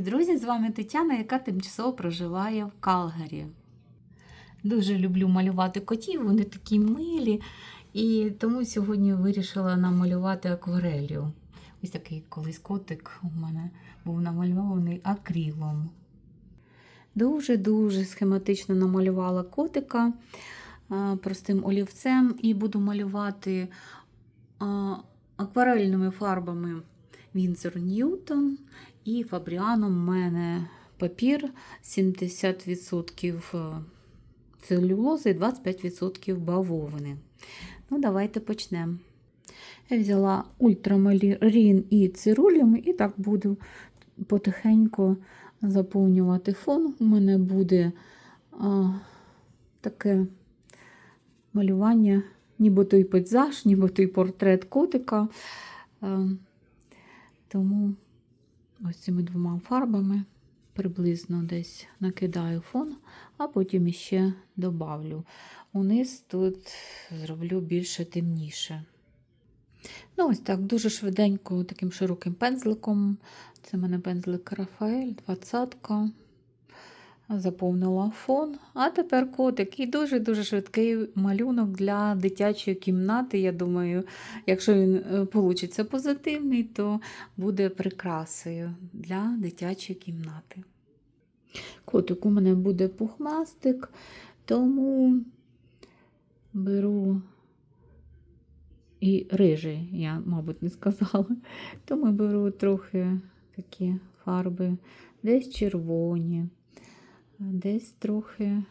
Друзі, з вами Тетяна, яка тимчасово проживає в Калгарі. Дуже люблю малювати котів, вони такі милі. І тому сьогодні вирішила намалювати акварелью. Ось такий колись котик у мене був намальований акрилом. Дуже-дуже схематично намалювала котика простим олівцем і буду малювати акварельними фарбами Вінзор Ньютон. І фабріаном в мене папір 70% целюлози і 25% бавовини. Ну, давайте почнемо. Я взяла ультрамарін і цирулем, і так буду потихеньку заповнювати фон. У мене буде а, таке малювання, ніби той пейзаж, ніби той портрет котика. А, тому ось цими двома фарбами приблизно десь накидаю фон, а потім іще добавлю. Униз тут зроблю більше темніше. Ну, ось так, дуже швиденько, таким широким пензликом. Це в мене пензлик Рафаель, 20-ка. Заповнила фон. А тепер котик. І дуже-дуже швидкий малюнок для дитячої кімнати. Я думаю, якщо він вийде позитивний, то буде прикрасою для дитячої кімнати. Котик у мене буде пухмастик, тому беру і рижий, я, мабуть, не сказала. Тому беру трохи такі фарби, десь червоні, десь трохи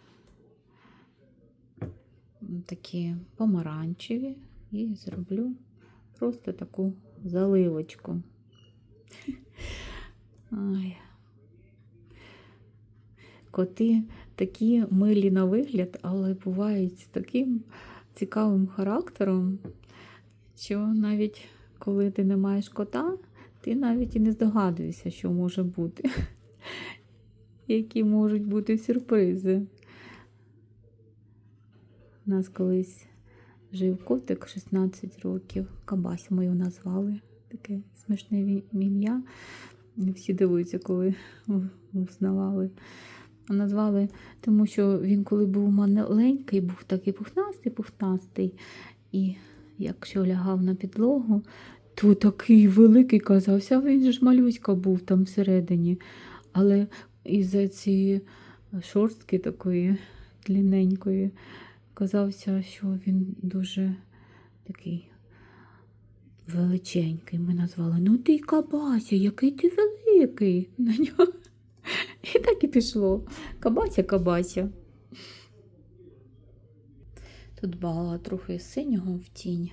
такі помаранчеві і зроблю просто таку заливочку. Ай. Коти такі милі на вигляд, але бувають таким цікавим характером, що навіть коли ти не маєш кота, ти навіть і не здогадуєшся, що може бути. Які можуть бути сюрпризи. У нас колись жив котик 16 років. Кабась ми його назвали. Таке смішне ім'я. Всі дивуються, коли взнавали. А назвали, тому що він, коли був маленький, був такий пухнастий, пухнастий. І якщо лягав на підлогу, то такий великий казався, він же ж малюська був там всередині. Але із-за цієї шорстки такої длинненької, казався, що він дуже такий величенький. Ми назвали, ну ти кабася, який ти великий на нього. І так і пішло. Кабася, кабася. Тут багато трохи синього в тінь.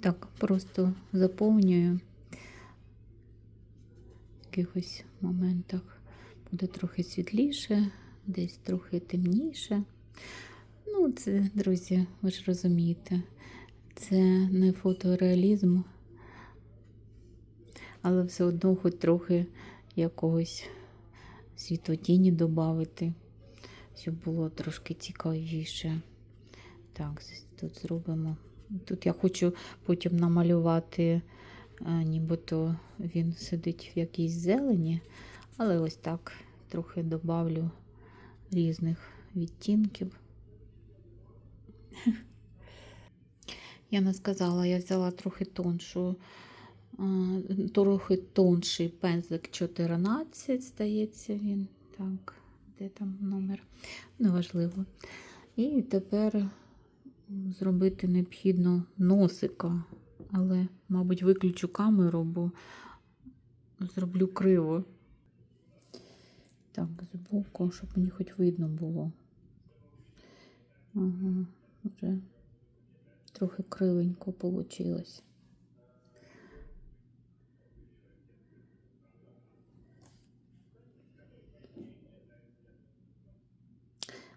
Так, просто заповнюю якихось моментах буде трохи світліше, десь трохи темніше. Ну, це, друзі, ви ж розумієте, це не фотореалізм, але все одно хоч трохи якогось світлотіні додати, щоб було трошки цікавіше. Так, тут зробимо. Тут я хочу потім намалювати, нібито він сидить в якійсь зелені, але ось так трохи добавлю різних відтінків. Я не сказала, я взяла трохи тоншу, трохи тонший пензлик 14, здається він. Так, де там номер? Неважливо. І тепер зробити необхідно носика, але, мабуть, виключу камеру, бо зроблю криво. Так, збоку, щоб мені хоч видно було. Ага, вже трохи кривенько вийшло.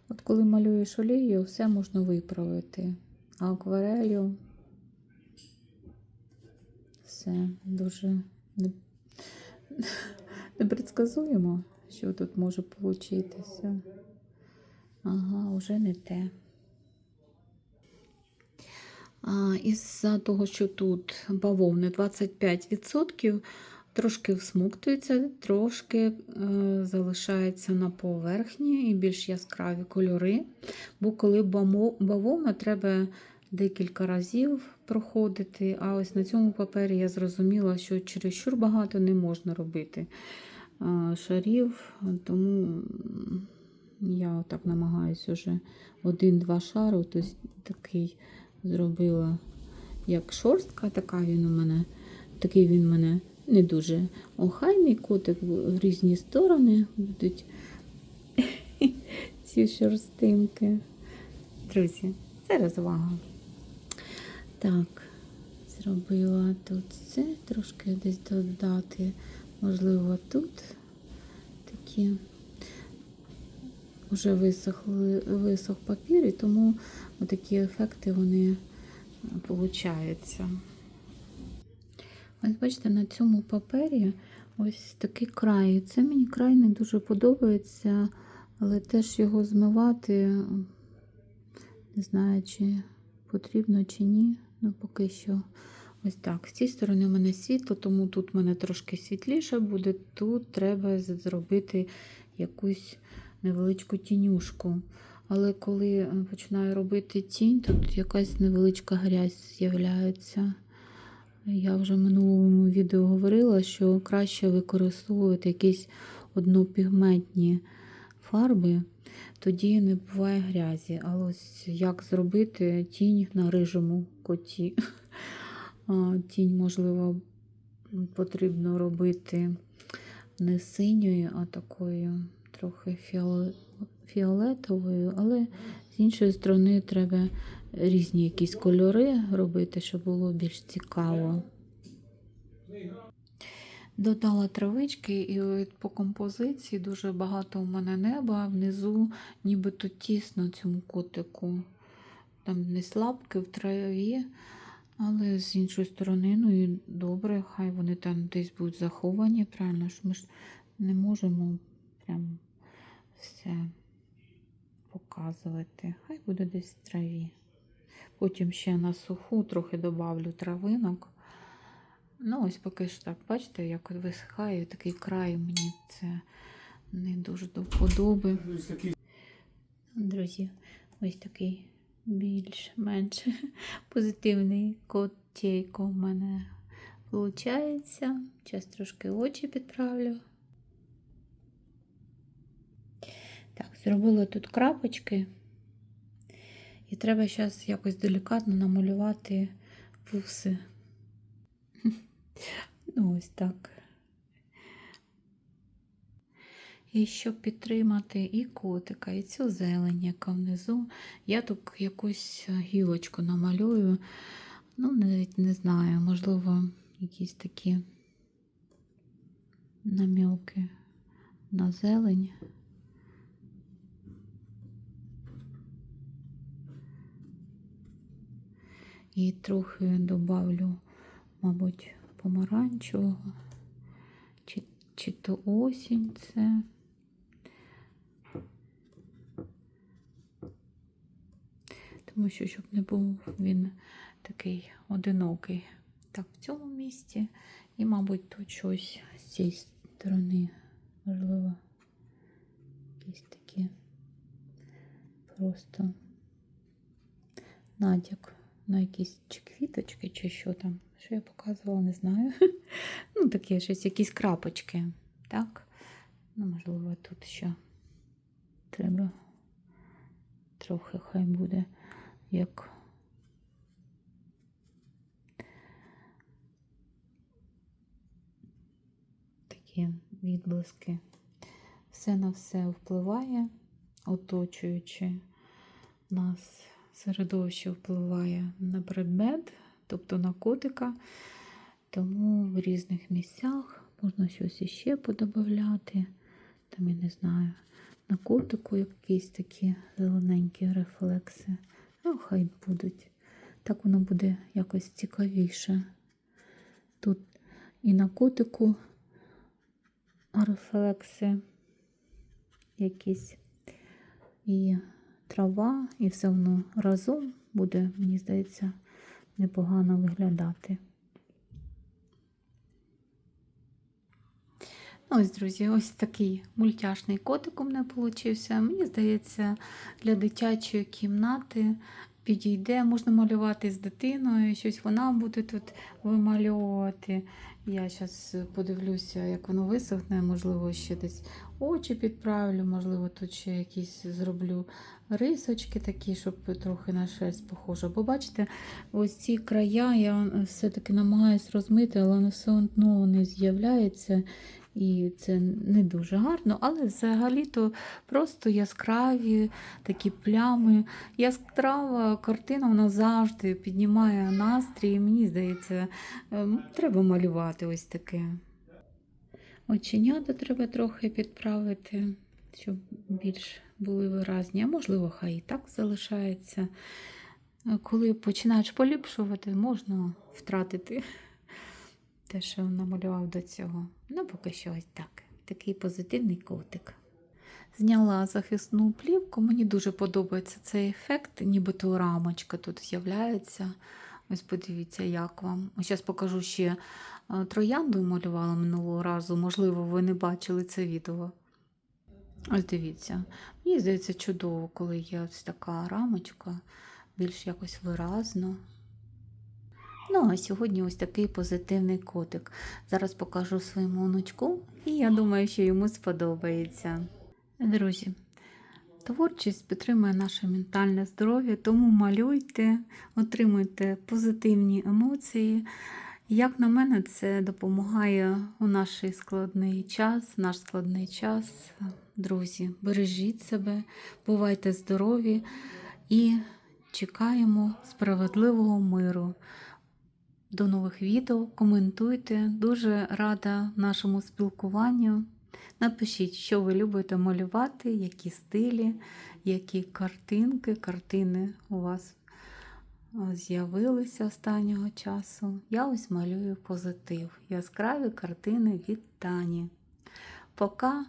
От коли малюєш олією, все можна виправити. А акварелью все дуже не- непредсказуємо, що тут може получитися. Ага, вже не те. А, Із-за того, що тут бавовни 25%, трошки всмоктується, трошки е, залишається на поверхні і більш яскраві кольори. Бо коли бавовна, треба декілька разів проходити. А ось на цьому папері я зрозуміла, що чересчур багато не можна робити шарів, тому я отак намагаюся вже один-два шари, тобто такий зробила як шорстка, така він у мене, такий він у мене не дуже охайний котик в різні сторони будуть ці шорстинки. Друзі, це розвага. Так, зробила тут це, трошки десь додати, можливо, тут такі вже висохли, висох папір, і тому такі ефекти вони получаються. Ось бачите, на цьому папері ось такий край. Це мені край не дуже подобається, але теж його змивати, не знаю, чи потрібно, чи ні. Ну, поки що ось так. З цієї сторони у мене світло, тому тут в мене трошки світліше буде. Тут треба зробити якусь невеличку тінюшку. Але коли е, починаю робити тінь, тут якась невеличка грязь з'являється. Я вже в минулому відео говорила, що краще використовувати якісь однопігментні фарби, тоді не буває грязі. Але ось як зробити тінь на рижому коті. Тінь, можливо, потрібно робити не синьою, а такою трохи фіолетовою але з іншої сторони треба різні якісь кольори робити, щоб було більш цікаво. Додала травички, і по композиції дуже багато у мене неба, внизу нібито тісно цьому котику. Там не слабки в траві, але з іншої сторони, ну і добре, хай вони там десь будуть заховані. Правильно ж ми ж не можемо прям все показувати. Хай буде десь в траві. Потім ще на суху трохи добавлю травинок. Ну, ось поки що так, бачите, як висихає такий край, мені це не дуже до вподоби. Друзі, ось такий більш-менш позитивний котейко в мене виходить. Зараз трошки очі підправлю. Так, зробила тут крапочки. І треба зараз якось делікатно намалювати вуси. Ну, ось так. І щоб підтримати і котика, і цю зелень, яка внизу, я тут якусь гілочку намалюю. Ну, навіть не знаю, можливо, якісь такі намілки на зелень. І трохи добавлю, мабуть, помаранчевого, чи, чи то осінь це. Тому що, щоб не був він такий одинокий. Так, в цьому місці. І, мабуть, тут щось з цієї сторони, можливо, якісь такі просто натяк на якісь чи квіточки, чи що там. Що я показувала, не знаю. Ну, таке щось, якісь крапочки. Так? Ну, можливо, тут ще треба трохи хай буде як. Такі відблиски. Все на все впливає, оточуючи нас середовище впливає на предмет, тобто на котика. Тому в різних місцях можна щось іще подобавляти. Там, я не знаю, на котику якісь такі зелененькі рефлекси. Ну, хай будуть. Так воно буде якось цікавіше. Тут і на котику рефлекси якісь. І трава, і все воно разом буде, мені здається, непогано виглядати. Ну, Ось, друзі, ось такий мультяшний котик у мене получився. Мені здається, для дитячої кімнати підійде, можна малювати з дитиною, щось вона буде тут вимальовувати. Я зараз подивлюся, як воно висохне, можливо, ще десь очі підправлю, можливо, тут ще якісь зроблю рисочки такі, щоб трохи на шерсть похоже. Бо бачите, ось ці края я все-таки намагаюся розмити, але все одно не з'являється. І це не дуже гарно, але взагалі-то просто яскраві такі плями. Яскрава картина вона завжди піднімає настрій. Мені здається, ем, треба малювати ось таке. Оченята треба трохи підправити, щоб більш були виразні. А можливо, хай і так залишається. Коли починаєш поліпшувати, можна втратити те, що намалював до цього. Ну, поки що ось так. Такий позитивний котик. Зняла захисну плівку. Мені дуже подобається цей ефект, нібито рамочка тут з'являється. Ось подивіться, як вам. Зараз покажу ще е, троянду малювала минулого разу. Можливо, ви не бачили це відео. Ось дивіться. Мені здається, чудово, коли є ось така рамочка, більш якось виразно. Ну, а сьогодні ось такий позитивний котик. Зараз покажу своєму онучку, і я думаю, що йому сподобається. Друзі, творчість підтримує наше ментальне здоров'я, тому малюйте, отримуйте позитивні емоції. Як на мене, це допомагає у наш складний час, наш складний час. Друзі, бережіть себе, бувайте здорові і чекаємо справедливого миру. До нових відео, коментуйте. Дуже рада нашому спілкуванню. Напишіть, що ви любите малювати, які стилі, які картинки, картини у вас з'явилися останнього часу. Я ось малюю позитив. Яскраві картини від Тані. Пока,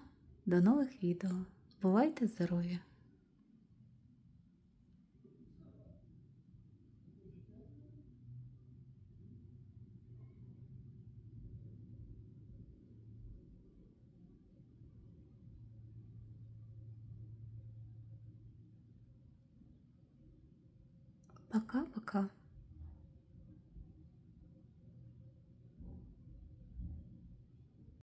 до нових відео. Бувайте здорові! Пока-пока.